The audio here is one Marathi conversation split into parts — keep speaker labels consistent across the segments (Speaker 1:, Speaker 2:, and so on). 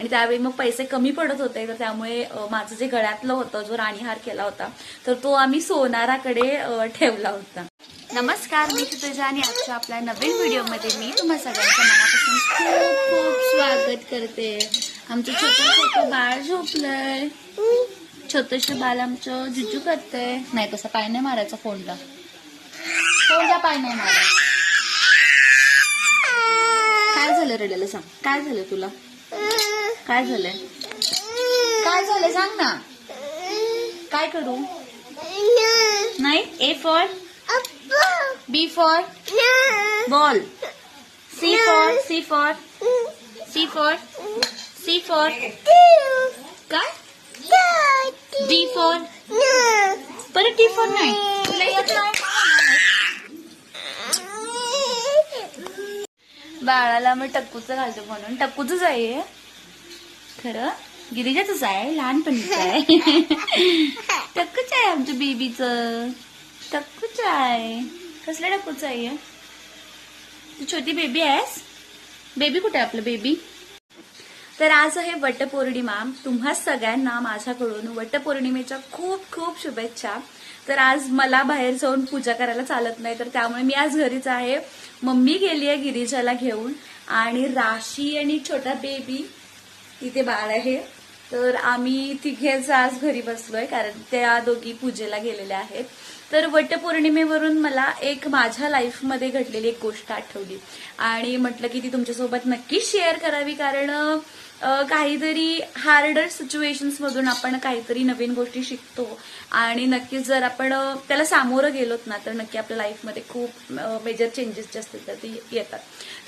Speaker 1: आणि त्यावेळी मग पैसे कमी पडत होते तर त्यामुळे माझं जे गळ्यातलं होतं जो राणीहार केला होता तर तो आम्ही सोनाराकडे ठेवला होता. नमस्कार मी तुझ्या आणि आजच्या आपल्या नवीन व्हिडिओमध्ये मी तुम्हा सगळ्यांच्या मनापासून खूप खूप स्वागत करते. आमचं छोटं छोटं बाळ झोपलंय. छोटस बाल आमचं जुजू करतंय. नाही तसं पाय नाही मारायचा फोनला. फोनला पाय नाही मारायचा काय झालं रडेला सांग? काय झालं तुला? काय झालंय? काय झालंय सांग ना. काय करू? नाही A for B for ball C for C for C for C for काय? डी फॉर परत डी फॉर नाही. तुला येत नाही? बाळाला मग टक्कूचं घालतो म्हणून. टक्कूच आहे खरं? गिरिजाच आहे लहानपणीच आहे. टक्कूच आहे आमच्या बेबीच टक्कूच आहे. कसलं टक्कूच आहे? तू छोटी बेबी आहेस? बेबी कुठे आहे आपलं बेबी तर आज आहे वटपौर्णिमा. तुम्हा सगळ्यांना माझ्याकडून वटपौर्णिमेच्या खूप खूप शुभेच्छा. तर आज मला बाहेर जाऊन पूजा करायला चालत नाही तर त्यामुळे मी आज घरीच आहे. मम्मी गेली आहे गिरिजाला घेऊन. आणि राशी आणि छोटा बेबी इथे बाळ आहे. तर आम्ही तिघेच आज घरी बसलोय कारण त्या दोघी पूजेला गेलेल्या आहेत. तर वटपौर्णिमेवरून मला एक माझ्या लाईफमध्ये घडलेली एक गोष्ट आठवली. आणि म्हटलं की ती तुमच्यासोबत नक्कीच शेअर करावी कारण काहीतरी हार्डर सिच्युएशन्स मधून आपण काहीतरी नवीन गोष्टी शिकतो. आणि नक्कीच जर आपण त्याला सामोरं गेलोत ना तर नक्की आपल्या लाईफमध्ये खूप मेजर चेंजेस जे असतील तर ते येतात.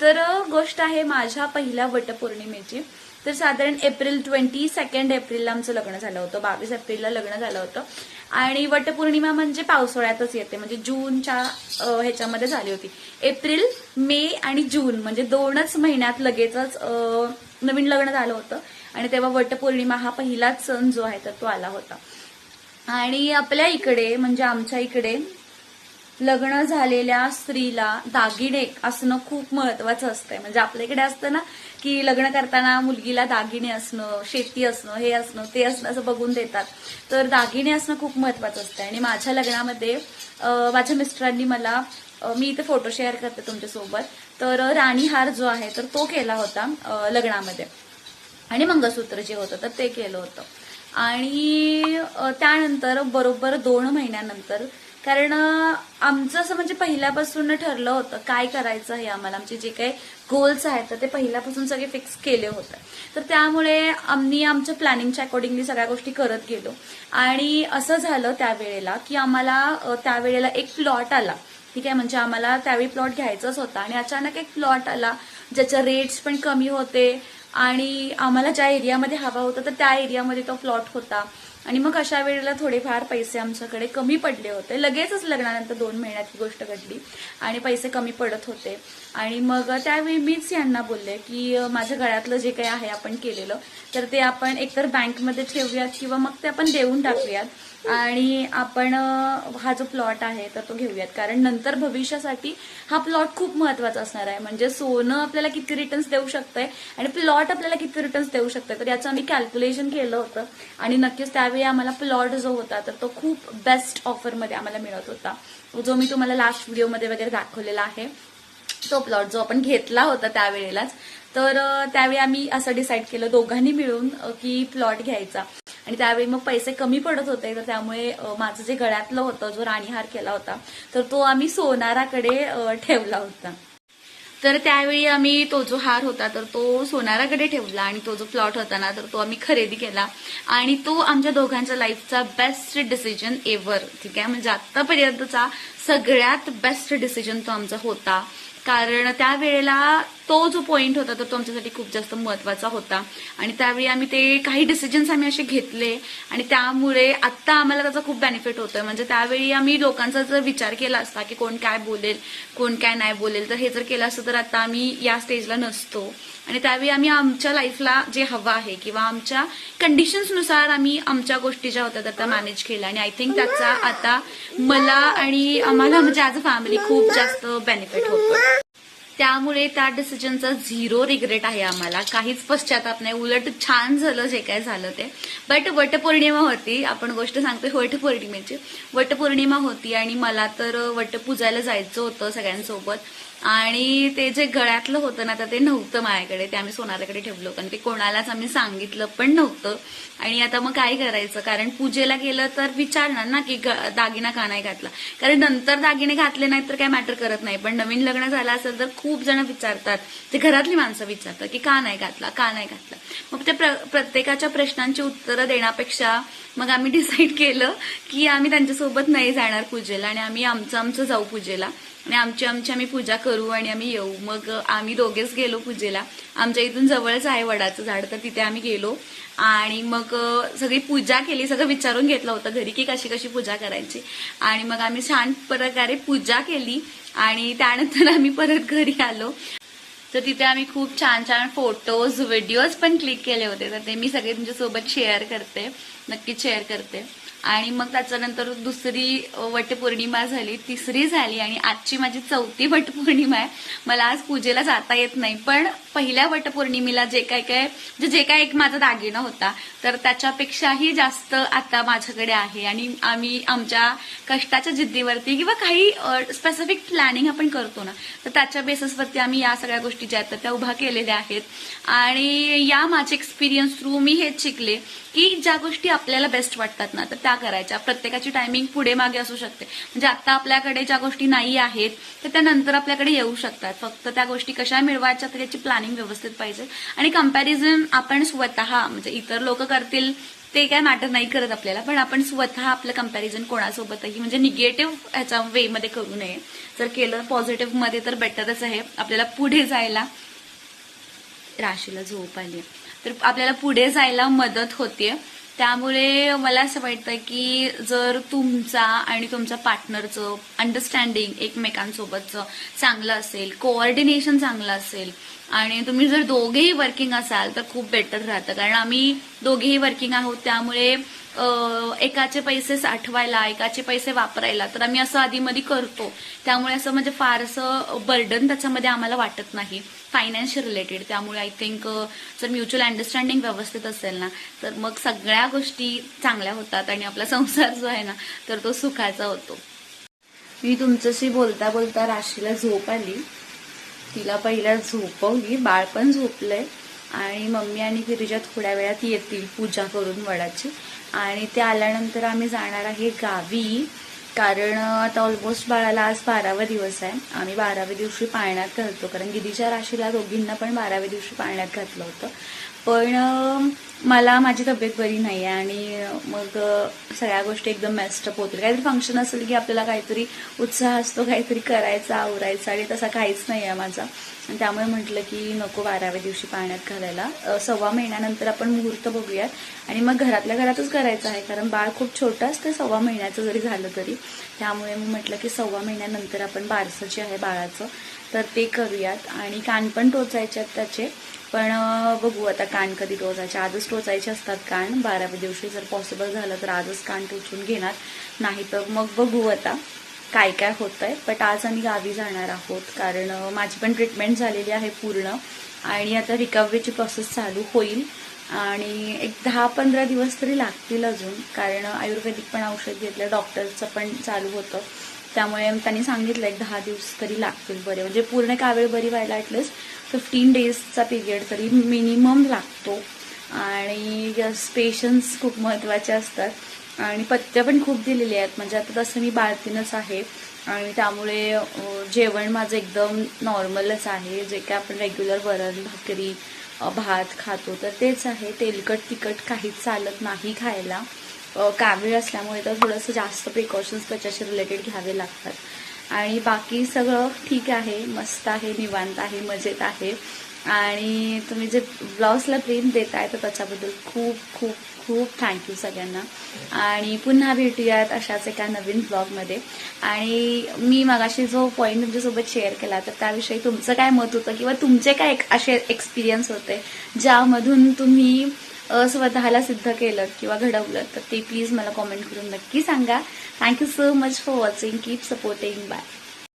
Speaker 1: तर गोष्ट आहे माझ्या पहिल्या वटपौर्णिमेची. तर साधारण एप्रिल ट्वेंटी सेकंड एप्रिलला आमचं लग्न झालं होतं. बावीस एप्रिलला लग्न झालं होतं. आणि वटपौर्णिमा म्हणजे पावसाळ्यातच येते. म्हणजे जूनच्या ह्याच्यामध्ये झाली होती. एप्रिल मे आणि जून म्हणजे दोनच महिन्यात लगेचच नवीन लग्न झालं होतं. आणि तेव्हा वटपौर्णिमा हा पहिलाच सण जो आहे तर तो आला होता. आणि आपल्या इकडे म्हणजे आमच्या इकडे लग्न झालेल्या स्त्रीला दागिने असणं खूप महत्वाचं असतंय. म्हणजे आपल्या इकडे असतं ना की लग्न करताना मुलगीला दागिने असणं शेती असणं हे असणं ते असणं असं बघून देतात. तर दागिने असणं खूप महत्वाचं असतं आणि माझ्या लग्नामध्ये माझ्या मिस्टरांनी मला मी इथे फोटो शेअर करते तुमच्यासोबत. तर राणीहार जो आहे तर तो केला होता लग्नामध्ये. आणि मंगळसूत्र जे होतं तर ते केलं होतं. आणि त्यानंतर बरोबर दोन महिन्यानंतर कारण आमचं असं म्हणजे पहिल्यापासून ठरलं होतं काय करायचं हे आम्हाला. आमचे जे काही गोल्स आहेत तर ते पहिल्यापासून सगळे फिक्स केले होते. तर त्यामुळे आम्ही आमच्या प्लॅनिंगच्या अकॉर्डिंगली सगळ्या गोष्टी करत गेलो. आणि असं झालं त्यावेळेला की आम्हाला त्यावेळेला एक प्लॉट आला. ठीक आहे म्हणजे आम्हाला त्यावेळी प्लॉट घ्यायचाच होता. आणि अचानक एक प्लॉट आला ज्याच्या रेट्स पण कमी होते. आणि आम्हाला ज्या एरियामध्ये हवा होता तर त्या एरियामध्ये तो प्लॉट होता. आणि मग अशा वेळेला थोडेफार पैसे आमच्याकडे कमी पडले होते. लगेचच लग्नानंतर दोन महिन्यात ही गोष्ट घडली आणि पैसे कमी पडत होते. आणि मग त्यावेळी मीच यांना बोलले की माझ्या गळ्यातलं जे काही आहे आपण केलेलं तर ते आपण एकतर बँकमध्ये ठेवूयात किंवा मग ते आपण देऊन टाकूयात. आणि आपण हा जो प्लॉट आहे तर तो घेऊयात. कारण नंतर भविष्यासाठी हा प्लॉट खूप महत्त्वाचा असणार आहे. म्हणजे सोनं आपल्याला किती रिटर्न्स देऊ शकतंय आणि प्लॉट आपल्याला किती रिटर्न्स देऊ शकतंय. तर याचं आम्ही कॅल्क्युलेशन केलं होतं. आणि नक्कीच त्या त्यावेळी आम्हाला प्लॉट जो होता तर तो खूप बेस्ट ऑफरमध्ये आम्हाला मिळत होता. जो मी तुम्हाला लास्ट व्हिडिओमध्ये वगैरे दाखवलेला आहे तो प्लॉट जो आपण घेतला होता त्यावेळेलाच. तर त्यावेळी आम्ही असं डिसाईड केलं दोघांनी मिळून की प्लॉट घ्यायचा. आणि त्यावेळी मग पैसे कमी पडत होते तर त्यामुळे माझं जे गळ्यातलं होतं जो राणीहार केला होता तर तो आम्ही सोनाराकडे ठेवला होता. तर त्यावेळी आम्ही तो जो हार होता तर तो सोनाराकडे ठेवला आणि तो जो प्लॉट होता ना तर तो आम्ही खरेदी केला. आणि तो आमच्या दोघांच्या लाईफचा बेस्ट डिसिजन एव्हर ठीक आहे? म्हणजे आतापर्यंतचा सगळ्यात बेस्ट डिसिजन तो आमचा होता. कारण त्यावेळेला तो जो पॉईंट होता तो आमच्यासाठी खूप जास्त महत्त्वाचा होता. आणि त्यावेळी आम्ही ते काही डिसिजन्स आम्ही असे घेतले. आणि त्यामुळे आत्ता आम्हाला त्याचा खूप बेनिफिट होतोय. म्हणजे त्यावेळी आम्ही लोकांचा जर विचार केला असता की कोण काय बोलेल कोण काय नाही बोलेल तर हे जर केलं असतं तर आता आम्ही या स्टेजला नसतो. आणि त्यावेळी आम्ही आमच्या लाईफला जे हवं आहे किंवा आमच्या कंडिशन्सनुसार आम्ही आमच्या गोष्टी ज्या होत्या त्या त्या मॅनेज केल्या. आणि आय थिंक त्याचा आता मला आणि आम्हाला म्हणजे ॲज अ फॅमिली खूप जास्त बेनिफिट होतो त्यामुळे त्या डिसिजनचा झिरो रिग्रेट आहे आम्हाला. काहीच पश्चाताप नाही. उलट छान झालं जे काय झालं ते. बट वटपौर्णिमा होती. आपण गोष्ट सांगतोय वटपौर्णिमेची. वटपौर्णिमा होती आणि मला तर वट पूजायला जायचं होतं सगळ्यांसोबत. आणि ते जे गळ्यातलं होतं ना तर ते नव्हतं माझ्याकडे. ते आम्ही सोनाराकडे ठेवलं कारण ते कोणालाच आम्ही सांगितलं पण नव्हतं. आणि आता मग काय करायचं? कारण पूजेला गेलं तर विचारणार ना की ग- दागिना का नाही घातला? कारण नंतर दागिने घातले नाहीत तर काय मॅटर करत नाही. पण नवीन लग्न झालं असेल तर खूप जण विचारतात. ते घरातली माणसं विचारतात की का नाही घातला? का नाही घातला? मग ते प्र- प्रत्येकाच्या प्रश्नांची उत्तरं देण्यापेक्षा मग आम्ही डिसाईड केलं की आम्ही त्यांच्यासोबत नाही जाणार पूजेला आणि आम्ही आमचं आमचं जाऊ पूजेला. आणि आमची आमची आम्ही पूजा करू आणि आम्ही येऊ. मग आम्ही दोघेच गेलो पूजेला. आमच्या इथून जवळच आहे वडाचं झाड तर तिथे आम्ही गेलो. आणि मग सगळी पूजा केली सगळं विचारून घेतलं होतं घरी की कशी कशी पूजा करायची. आणि मग आम्ही छान प्रकारे पूजा केली आणि त्यानंतर आम्ही परत घरी आलो. तर तिथे आम्ही खूप छान छान फोटोज व्हिडिओज पण क्लिक केले होते. तर ते मी सगळे तुमच्यासोबत शेअर करते. नक्कीच शेअर करते. आणि मग त्याच्यानंतर दुसरी वटपौर्णिमा झाली तिसरी झाली आणि आजची माझी चौथी वटपौर्णिमा आहे. मला आज पूजेला जाता येत नाही पण पहिल्या वटपौर्णिमेला जे काय काय म्हणजे जे काय एक माझा दागिना होता तर त्याच्यापेक्षाही जास्त आता माझ्याकडे आहे. आणि आम्ही आमच्या कष्टाच्या जिद्दीवरती किंवा काही स्पेसिफिक प्लॅनिंग आपण करतो ना तर त्याच्या बेसिसवरती आम्ही या सगळ्या गोष्टी ज्या आहेत त्या उभ्या केलेल्या आहेत. आणि या माझे एक्सपिरियन्स थ्रू मी हेच शिकले की ज्या गोष्टी आपल्याला बेस्ट वाटतात ना तर त्या करायच्या. प्रत्येकाची टायमिंग पुढे मागे असू शकते. म्हणजे आता आपल्याकडे ज्या गोष्टी नाही आहेत तर त्या नंतर आपल्याकडे येऊ शकतात. फक्त त्या गोष्टी कशा मिळवायच्या तर याची प्लॅनिंग व्यवस्थित पाहिजे. आणि कंपॅरिझन आपण स्वतः म्हणजे इतर लोक करतील ते काय मॅटर नाही करत आपल्याला. पण आपण स्वतः आपलं कंपॅरिझन कोणासोबतही म्हणजे निगेटिव्ह ह्याच्या वेमध्ये करू नये. जर केलं पॉझिटिव्हमध्ये तर बेटरच आहे. आपल्याला पुढे जायला राशीला झोप आली तर आपल्याला पुढे जायला मदत होते त्यामुळे मला असं वाटतं की जर तुमचा आणि तुमच्या पार्टनरचं अंडरस्टँडिंग एकमेकांसोबतचं चांगलं असेल कोऑर्डिनेशन चांगलं असेल आणि तुम्ही जर दोघेही वर्किंग असाल तर खूप बेटर राहतं. कारण आम्ही दोघेही वर्किंग आहोत. त्यामुळे एकाचे पैसे साठवायला एकाचे पैसे वापरायला तर आम्ही असं आधीमध्ये करतो. त्यामुळे असं म्हणजे फारसं बर्डन त्याच्यामध्ये आम्हाला वाटत नाही. फायनान्शियल रिलेटेड त्यामुळे आय थिंक जर म्युच्युअल अंडरस्टँडिंग व्यवस्थित असेल ना तर मग सगळ्या गोष्टी चांगल्या होतात आणि आपला संसार जो आहे ना तर तो सुखाचा होतो. मी तुमच्याशी बोलता बोलता राशीला झोप आली. तिला पहिल्या झोपवली. बाळ पण झोपलंय. आणि मम्मी आणि गिरिजा थोड्या वेळात येतील पूजा करून वडाची. आणि ते आल्यानंतर आम्ही जाणार आहे गावी कारण आता ऑलमोस्ट बाळाला आज बारावा दिवस आहे. आम्ही बाराव्या दिवशी पाळण्यात घालतो कारण गिरीच्या राशीला दोघींना पण बाराव्या दिवशी पाळण्यात घातलं होतं. पण मला माझी तब्येत बरी नाही आहे आणि मग सगळ्या गोष्टी एकदम मेस्टअप होतील. काहीतरी फंक्शन असेल की आपल्याला काहीतरी उत्साह असतो काहीतरी करायचा आवरायचा आणि तसा काहीच नाही आहे माझा. आणि त्यामुळे म्हटलं की नको बाराव्या दिवशी पाण्यात घालायला. सव्वा महिन्यानंतर आपण मुहूर्त बघूयात. आणि मग घरातल्या घरातच करायचं आहे कारण बाळ खूप छोटं असतं सव्वा महिन्याचं जरी झालं तरी. त्यामुळे मी म्हटलं की सव्वा महिन्यानंतर आपण बारसं जे आहे बाळाचं तर ते करूयात. आणि कान पण टोचायचे आहेत त्याचे. पण बघू आता कान कधी टोचायचे. आजच टोचायचे असतात कान. बाराव्या दिवशी जर पॉसिबल झालं तर आजच कान टोचून घेणार. नाही तर मग बघू आता काय काय होतं आहे बट आज आम्ही गावी जाणार आहोत कारण माझी पण ट्रीटमेंट झालेली आहे पूर्ण. आणि आता रिकव्हरीची प्रोसेस चालू होईल. आणि एक दहा पंधरा दिवस तरी लागतील अजून. कारण आयुर्वेदिक पण औषध घेतलं. डॉक्टरचं पण चालू होतं. त्यामुळे त्यांनी सांगितलं एक दहा दिवस तरी लागतील बरे. म्हणजे पूर्ण कावेळ बरी व्हायला ॲटलिस्ट फिफ्टीन डेजचा पिरियड तरी मिनिमम लागतो. आणि यस पेशन्स खूप महत्त्वाचे असतात. आणि पथ्य पण खूप दिलेले आहेत. म्हणजे आता तसं मी बाळतीनच आहे. आणि त्यामुळे जेवण माझं एकदम नॉर्मलच आहे. जे काय आपण रेग्युलर वरण भाकरी भात खातो तर तेच आहे. तेलकट तिखट काहीच चालत नाही खायला. कावीळ असल्यामुळे तर थोडंसं जास्त प्रिकॉशन्स त्याच्याशी रिलेटेड घ्यावे लागतात. आणि बाकी सगळं ठीक आहे मस्त आहे निवांत आहे मजेत आहे. आणि तुम्ही जे ब्लाऊजला प्रेम देताय तर त्याच्याबद्दल खूप खूप खूप थँक्यू सगळ्यांना. आणि पुन्हा भेटूयात अशाच एका नवीन ब्लॉगमध्ये आणि मी मगाशी जो पॉईंट तुमच्यासोबत शेअर केला तर त्याविषयी तुमचं काय मत होतं? किंवा तुमचे काय एक- असे एक्सपिरियन्स होते ज्यामधून तुम्ही स्वतःला सिद्ध केलं किंवा घडवलं तर ते प्लीज मला कॉमेंट करून नक्की सांगा. Thank you so much for watching keep supporting bye